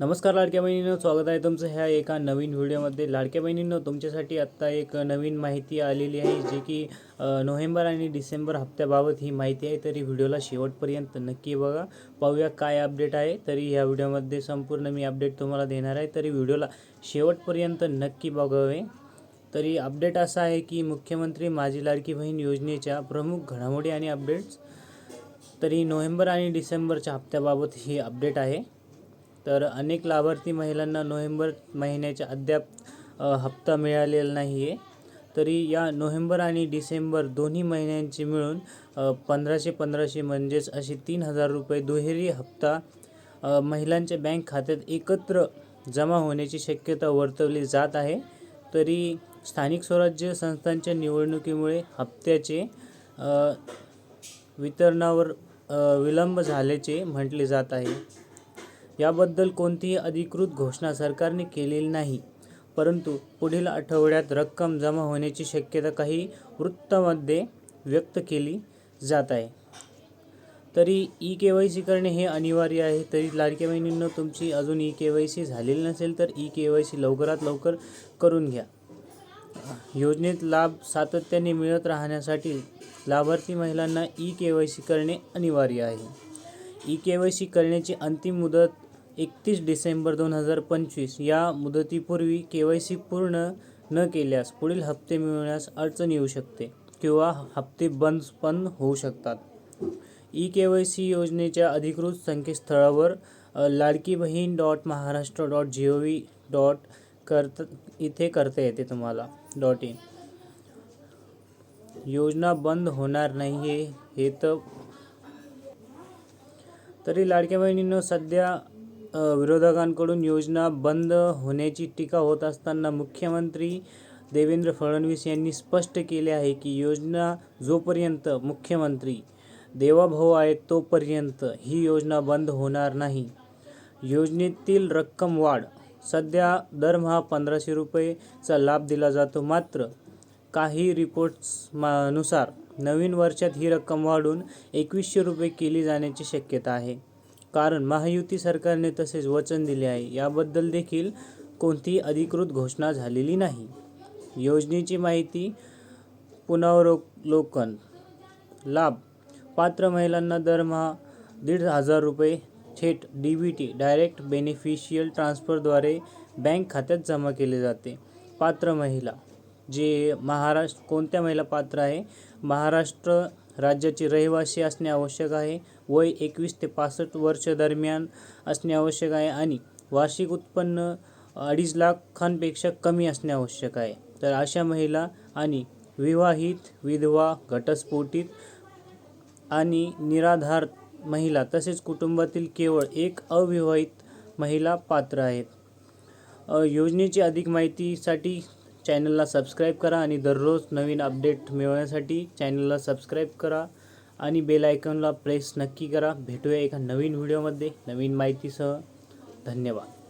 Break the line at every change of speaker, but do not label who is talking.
नमस्कार लाडक्या बहिणींनो स्वागत आहे तुमचं ह्या एका नवीन व्हिडिओमध्ये. लाडक्या बहिणींनो तुमच्यासाठी आत्ता एक नवीन माहिती आलेली आहे जे की नोव्हेंबर आणि डिसेंबर हप्त्याबाबत ही माहिती आहे. तरी व्हिडिओला शेवटपर्यंत नक्की बघा. पाहूया काय अपडेट आहे. तरी ह्या व्हिडिओमध्ये संपूर्ण मी अपडेट तुम्हाला देणार आहे. तरी व्हिडिओला शेवटपर्यंत नक्की बघावे. तरी अपडेट असा आहे की मुख्यमंत्री माझी लाडकी बहीण योजनेच्या प्रमुख घडामोडी आणि अपडेट्स. तरी नोव्हेंबर आणि डिसेंबरच्या हप्त्याबाबत ही अपडेट आहे. तर अनेक लाभार्थी महिलांना नोव्हेंबर महिन्याच्या अद्याप हप्ता मिळालेला नाही आहे तरी या नोव्हेंबर आणि डिसेंबर दोन्ही महिन्यांचे मिळून पंधराशे पंधराशे म्हणजेच असे तीन हजार रुपये दुहेरी हप्ता महिलांच्या बँक खात्यात एकत्र जमा होण्याची शक्यता वर्तवली जात आहे. तरी स्थानिक स्वराज्य संस्थांच्या निवडणुकीमुळे हप्त्याचे वितरणावर विलंब झाल्याचे म्हटले जात आहे. याबद्दल कोणतीही अधिकृत घोषणा सरकारने केलेली नाही. परंतु पुढील आठवड्यात रक्कम जमा होण्याची शक्यता काही वृत्तामध्ये व्यक्त केली जात आहे. तरी ई के वाय सी करणे हे अनिवार्य आहे. तरी लाडक्या बहिणींना तुमची अजून ई के वाय सी झालेली नसेल तर ई के वाय सी लवकरात लवकर करून घ्या. योजनेत लाभ सातत्याने मिळत राहण्यासाठी लाभार्थी महिलांना ई के वाय सी करणे अनिवार्य आहे. ई के वाय सी करण्याची अंतिम मुदत एकतीस डिसेंबर दोन हजार पंचवीस या मुदतीपूर्वी के वाय सी पूर्ण न केल्यास पुढील हप्ते मिळवण्यास अडचण येऊ शकते किंवा हप्ते बंद पण होऊ शकतात. ई के वाय सी योजनेच्या अधिकृत संकेतस्थळावर Ladki Bahin dot Maharashtra dot G O V dot करत इथे करता येते तुम्हाला डॉट इन. योजना बंद होणार नाही आहे हे तर तरी लाडक्या बहिणींनो सध्या विरोधकांकडून योजना बंद होण्याची टीका होत असताना मुख्यमंत्री देवेंद्र फडणवीस यांनी स्पष्ट केले आहे की योजना जोपर्यंत मुख्यमंत्री देवाभाऊ आहेत तोपर्यंत ही योजना बंद होणार नाही. योजनेतील रक्कम वाढ. सध्या दरमहा पंधराशे रुपयेचा लाभ दिला जातो. मात्र काही रिपोर्ट्स मा- नुसार नवीन वर्षात ही रक्कम वाढून एकवीसशे रुपये केली जाण्याची शक्यता आहे. कारण महायुती सरकारने तसेच वचन दिले आहे. याबद्दल देखील कोणतीही अधिकृत घोषणा झालेली नाही. योजनेची माहिती पुनरावलोकन लाभ. पात्र महिलांना दरमहा दीड हजार रुपये. थेट D B T direct beneficial ट्रान्सफरद्वारे bank खात्यात जमा केले जाते. पात्र महिला. जे महाराष्ट्र कोणत्या महिला पात्र आहे? महाराष्ट्र राज्याची रहिवासी असणे आवश्यक आहे. वय एकवीस ते पासष्ट वर्ष दरम्यान असणे आवश्यक आहे आणि वार्षिक उत्पन्न अडीच लाखांपेक्षा कमी असणे आवश्यक आहे. तर अशा महिला आणि विवाहित विधवा घटस्फोटित आणि निराधार महिला तसेच कुटुंबातील केवळ एक अविवाहित महिला पात्र आहेत. योजनेची अधिक माहितीसाठी चॅनलला सबस्क्राईब करा आणि दररोज नवीन अपडेट मिळवण्यासाठी चॅनलला सबस्क्राईब करा आणि बेल आयकॉनला प्रेस नक्की करा. भेटूया एका नवीन व्हिडिओमध्ये. नवीन माहितीसह धन्यवाद.